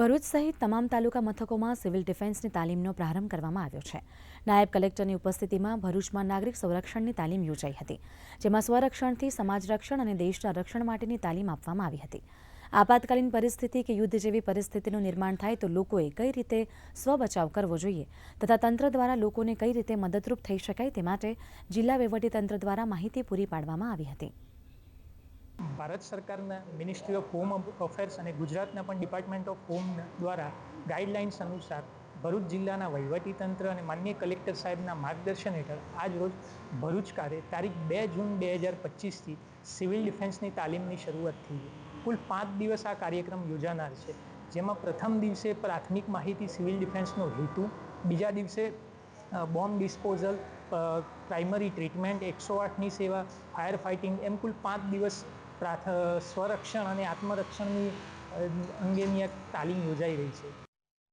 ભરૂચ સહિત તમામ તાલુકા મથકોમાં સિવિલ ડિફેન્સની તાલીમનો પ્રારંભ કરવામાં આવ્યો છે. નાયબ કલેક્ટરની ઉપસ્થિતિમાં ભરૂચમાં નાગરિક સંરક્ષણની તાલીમ યોજાઈ હતી, જેમાં સ્વરક્ષણથી સમાજ રક્ષણ અને દેશના રક્ષણ માટેની તાલીમ આપવામાં આવી હતી. આપાતકાલીન પરિસ્થિતિ કે યુદ્ધ જેવી પરિસ્થિતિનું નિર્માણ થાય તો લોકોએ કઈ રીતે સ્વબચાવ કરવો જોઈએ તથા તંત્ર દ્વારા લોકોને કઈ રીતે મદદરૂપ થઈ શકાય તે માટે જિલ્લા વહીવટીતંત્ર દ્વારા માહિતી પૂરી પાડવામાં આવી હતી. ભારત સરકારના મિનિસ્ટ્રી ઓફ હોમ અફેર્સ અને ગુજરાતના પણ ડિપાર્ટમેન્ટ ઓફ હોમ દ્વારા ગાઈડલાઇન્સ અનુસાર ભરૂચ જિલ્લાના વહીવટીતંત્ર અને માન્ય કલેક્ટર સાહેબના માર્ગદર્શન હેઠળ આજ રોજ ભરૂચ ખાતે તારીખ બે જૂન બે હજાર પચીસથી સિવિલ ડિફેન્સની તાલીમની શરૂઆત થઈ કુલ પાંચ દિવસ આ કાર્યક્રમ યોજાનાર છે. જેમાં પ્રથમ દિવસે પ્રાથમિક માહિતી સિવિલ ડિફેન્સનો હેતુ, બીજા દિવસે બોમ્બ ડિસ્પોઝલ પ્રાઇમરી ટ્રીટમેન્ટ, એકસો આઠની સેવા, ફાયર ફાઇટિંગ, એમ કુલ પાંચ દિવસ પ્રાથ સ્વરક્ષણ અને આત્મરક્ષણની અંગેની આ તાલીમ યોજાઈ રહી છે.